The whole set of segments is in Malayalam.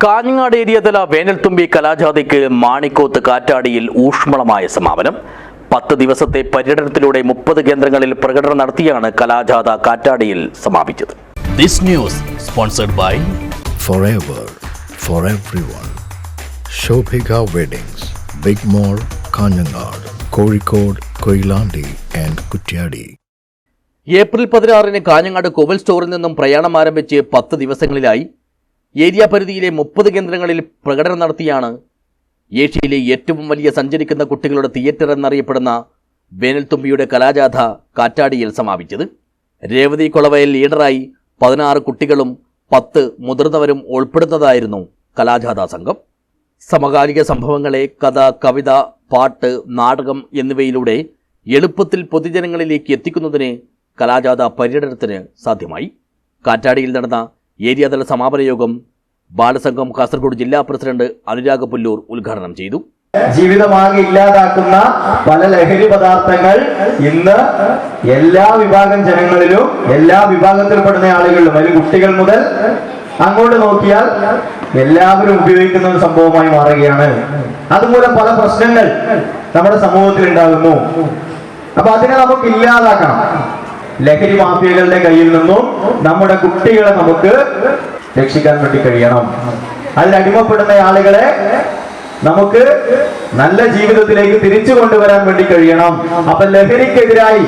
കാഞ്ഞങ്ങാട് ഏരിയതല വേനൽത്തുമ്പി കലാജാതിക്ക് മാണിക്കോത്ത് കാറ്റാടിയിൽ ഊഷ്മളമായ സമാപനം പത്ത് ദിവസത്തെ പര്യടനത്തിലൂടെ മുപ്പത് കേന്ദ്രങ്ങളിൽ പ്രകടനം നടത്തിയാണ് കലാജാഥ കാറ്റാടിയിൽ സമാപിച്ചത് This news sponsored by forever for everyone. Shobhika Weddings, Big Mall, Kanyanad, Kozhikode, Koilandi and Kutyadi. April പതിനാറിന് കാഞ്ഞങ്ങാട് കോവിൽ സ്റ്റോറിൽ നിന്നും പ്രയാണം ആരംഭിച്ച് പത്ത് ദിവസങ്ങളിലായി ഏരിയ പരിധിയിലെ മുപ്പത് കേന്ദ്രങ്ങളിൽ പ്രകടനം നടത്തിയാണ് ഏഷ്യയിലെ ഏറ്റവും വലിയ സഞ്ചരിക്കുന്ന കുട്ടികളുടെ തിയേറ്റർ എന്നറിയപ്പെടുന്ന വേനൽത്തുമ്പിയുടെ കലാജാഥ കാറ്റാടിയിൽ സമാപിച്ചത്. രേവതി കൊളവയൽ ലീഡറായി പതിനാറ് കുട്ടികളും പത്ത് മുതിർന്നവരും ഉൾപ്പെടുന്നതായിരുന്നു കലാജാഥ സംഘം. സമകാലിക സംഭവങ്ങളെ കഥ കവിത പാട്ട് നാടകം എന്നിവയിലൂടെ എളുപ്പത്തിൽ പൊതുജനങ്ങളിലേക്ക് എത്തിക്കുന്നതിന് കലാജാഥ പര്യടനത്തിന് സാധ്യമായി. കാറ്റാടിയിൽ നടന്ന ഏരിയാതല സമാപന യോഗം ബാലസംഘം കാസർഗോഡ് ജില്ലാ പ്രസിഡന്റ് അനുരാഗ് പുല്ലൂർ ഉദ്ഘാടനം ചെയ്തു. ജീവിതമാകെ ഇല്ലാതാക്കുന്ന പല ലഹരി പദാർത്ഥങ്ങൾ ഇന്ന് എല്ലാ വിഭാഗം ജനങ്ങളിലും എല്ലാ വിഭാഗത്തിൽപ്പെടുന്ന ആളുകളിലും അതിൽ കുട്ടികൾ മുതൽ അങ്ങോട്ട് നോക്കിയാൽ എല്ലാവരും ഉപയോഗിക്കുന്ന ഒരു സംഭവമായി മാറുകയാണ്. അതുമൂലം പല പ്രശ്നങ്ങൾ നമ്മുടെ സമൂഹത്തിൽ ഉണ്ടാകുന്നു അപ്പൊ അതിനെ നമുക്ക് ഇല്ലാതാക്കണം ലഹരി മാഫിയകളുടെ കയ്യിൽ നിന്നും നമ്മുടെ കുട്ടികളെ നമുക്ക് രക്ഷിക്കാൻ വേണ്ടി കഴിയണം. അതിലടിമപ്പെടുന്ന ആളുകളെ നമുക്ക് നല്ല ജീവിതത്തിലേക്ക് തിരിച്ചു കൊണ്ടുവരാൻ വേണ്ടി കഴിയണം. അപ്പൊ ലഹരിക്കെതിരായി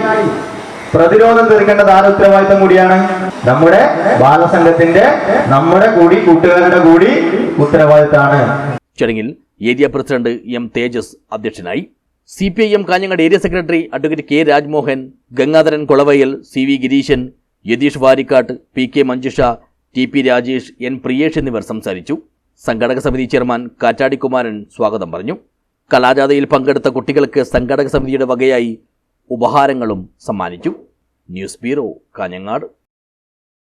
പ്രതിരോധം തീർക്കേണ്ടത് ആരുടെ ഉത്തരവാദിത്തം കൂടിയാണ് നമ്മുടെ ബാലസംഘത്തിന്റെ നമ്മുടെ കൂടി കൂട്ടുകാരുടെ കൂടി ഉത്തരവാദിത്തമാണ്. ചടങ്ങിൽ ഏരിയ പ്രസിഡന്റ് എം തേജസ് അധ്യക്ഷനായി C P I M Kanhangad area secretary advocate K Rajmohan Gangadharan Kolavayal C V Gireesan Yatheesh Varikkattu P K Manjusha T P Rajesh N Priyesh എന്നിവർ സംസാരിച്ചു. സംഘടക സമിതി ചെയർമാൻ കാറ്റാടിക്കുമാരൻ സ്വാഗതം പറഞ്ഞു. കലാജാഥയിൽ പങ്കെടുത്ത കുട്ടികൾക്ക് സംഘടക സമിതിയുടെ വകയായി ഉപഹാരങ്ങളും സമ്മാനിച്ചു. News bureau Kanhangad.